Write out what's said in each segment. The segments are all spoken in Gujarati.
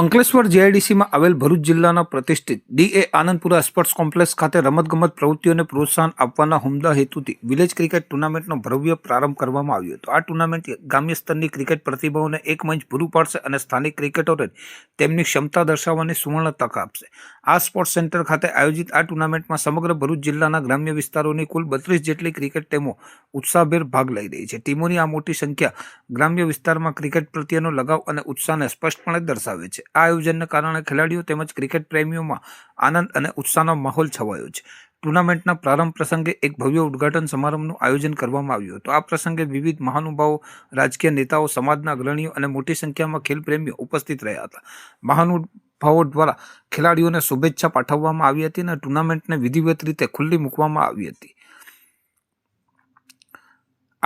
અંકલેશ્વર જીઆઈડીસીમાં આવેલ ભરૂચ જિલ્લાના પ્રતિષ્ઠિત ડીએ આનંદપુરા સ્પોર્ટ્સ કોમ્પ્લેક્સ ખાતે રમતગમત પ્રવૃત્તિઓને પ્રોત્સાહન આપવાના હુમદા હેતુથી વિલેજ ક્રિકેટ ટુર્નામેન્ટનો ભવ્ય પ્રારંભ કરવામાં આવ્યો હતો. આ ટુર્નામેન્ટ ગ્રામ્ય સ્તરની ક્રિકેટ પ્રતિભાઓને એક મંચ પૂરું પાડશે અને સ્થાનિક ક્રિકેટરોને તેમની ક્ષમતા દર્શાવવાની સુવર્ણ તક આપશે. આ સ્પોર્ટ્સ સેન્ટર ખાતે આયોજિત આ ટુર્નામેન્ટમાં સમગ્ર ભરૂચ જિલ્લાના ગ્રામ્ય વિસ્તારોની કુલ બત્રીસ જેટલી ક્રિકેટ ટીમો ઉત્સાહભેર ભાગ લઈ રહી છે. ટીમોની આ મોટી સંખ્યા ગ્રામ્ય વિસ્તારમાં ક્રિકેટ પ્રત્યેનો લગાવ અને ઉત્સાહને સ્પષ્ટપણે દર્શાવે છે. આ આયોજનને કારણે ખેલાડીઓ તેમજ ક્રિકેટ પ્રેમીઓમાં આનંદ અને ઉત્સાહનો માહોલ છવાયો છે. ટુર્નામેન્ટના પ્રારંભ પ્રસંગે એક ભવ્ય ઉદ્ઘાટન સમારંભનું આયોજન કરવામાં આવ્યું હતું. આ પ્રસંગે વિવિધ મહાનુભાવો, રાજકીય નેતાઓ, સમાજના અગ્રણીઓ અને મોટી સંખ્યામાં ખેલ પ્રેમીઓ ઉપસ્થિત રહ્યા હતા. મહાનુભાવો દ્વારા ખેલાડીઓને શુભેચ્છા પાઠવવામાં આવી હતી અને ટુર્નામેન્ટને વિધિવત રીતે ખુલ્લી મૂકવામાં આવી હતી.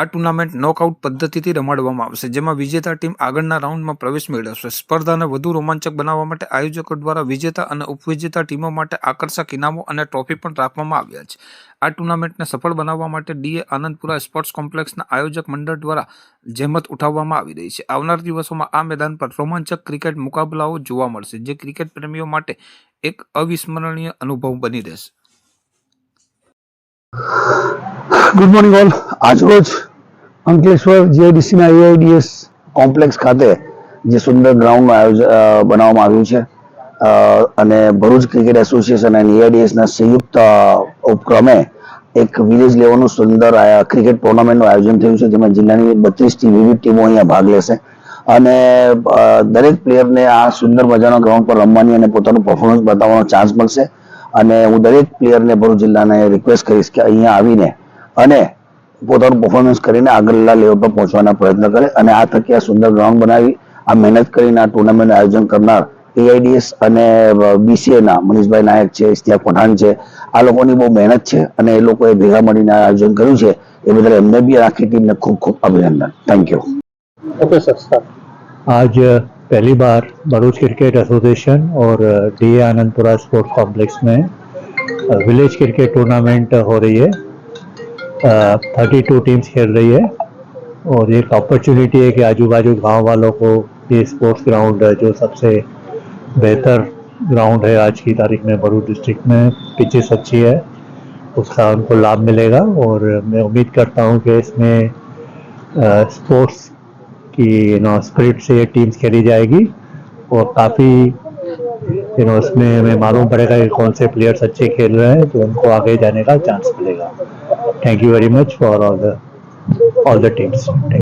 આ ટુર્નામેન્ટ નોકઆઉટ પદ્ધતિથી રમાડવામાં આવશે, જેમાં વિજેતા ટીમ આગળના રાઉન્ડમાં પ્રવેશ મેળવશે. સ્પર્ધાને વધુ રોમાંચક બનાવવા માટે આયોજકો દ્વારા વિજેતા અને ઉપવિજેતા ટીમો માટે આકર્ષક ઇનામો અને ટ્રોફી પણ રાખવામાં આવ્યા છે. આ ટુર્નામેન્ટને સફળ બનાવવા માટે ડીએ આનંદપુરા સ્પોર્ટ્સ કોમ્પ્લેક્સના આયોજક મંડળ દ્વારા જહેમત ઉઠાવવામાં આવી રહી છે. આવનાર દિવસોમાં આ મેદાન પર રોમાંચક ક્રિકેટ મુકાબલાઓ જોવા મળશે, જે ક્રિકેટ પ્રેમીઓ માટે એક અવિસ્મરણીય અનુભવ બની રહેશે. ગુડ મોર્નિંગ ઓલ આજરોજ અંકલેશ્વર જીઆઈડીસીના એઆઈડીએસ કોમ્પ્લેક્સ ખાતે જે સુંદર ગ્રાઉન્ડનું આયોજન બનાવવામાં આવ્યું છે. અને ભરૂચ ક્રિકેટ એસોસિએશન અને એઆઈડીએસના સંયુક્ત ઉપક્રમે એક વિલેજ લેવલનું સુંદર ક્રિકેટ ટુર્નામેન્ટનું આયોજન થયું છે, જેમાં જિલ્લાની બત્રીસ ટીમ વિવિધ ટીમો અહીંયા ભાગ લેશે. અને દરેક પ્લેયરને આ સુંદર મજાના ગ્રાઉન્ડ પર રમવાની અને પોતાનું પરફોર્મન્સ બતાવવાનો ચાન્સ મળશે. અને હું દરેક પ્લેયરને ભરૂચ જિલ્લાને રિક્વેસ્ટ કરીશ કે અહીંયા આવીને અને પોતાનું પરફોર્મન્સ કરીને આગળના લેવલ પર પહોંચવાના પ્રયત્ન કરે અને આ થકી આ સુંદર ગ્રાઉન્ડ બનાવી આ મહેનત કરીને આ ટુર્નામેન્ટ આયોજન કરનાર એઆઈડીએસ અને બીસીએ ના મનીષભાઈ નાયક છે ઇસ્તિયાક પઠાણ છે આ લોકોની બહુ મહેનત છે અને એ લોકોએ ભેગા મળીને આ આયોજન કર્યું છે એ બદલ એમને બી આખી ટીમને ખૂબ ખૂબ અભિનંદન thank you okay sir start आज पहली बार भरूच क्रिकेट एसोसिएशन और डी आनंदपुरा स्पोर्ट्स कॉम्प्लेक्स में विलेज क्रिकेट टूर्नामेंट हो रही है थर्टी टू टीम्स खेल रही है। और एक अपॉर्चुनिटी है कि आजू बाजू गाँव वालों को ये स्पोर्ट्स ग्राउंड जो सबसे बेहतर ग्राउंड है आज की तारीख में भरूच डिस्ट्रिक्ट में। पिचेस अच्छी है, उसका उनको लाभ मिलेगा। और मैं उम्मीद करता हूँ कि इसमें स्पोर्ट्स की यू नो स्पिरिट से ये टीम्स खेली जाएगी। और काफ़ी यू नो इसमें हमें मालूम पड़ेगा कि कौन से प्लेयर्स अच्छे खेल रहे हैं तो उनको आगे जाने का चांस मिलेगा। Thank you very much for all the all the tips. Thank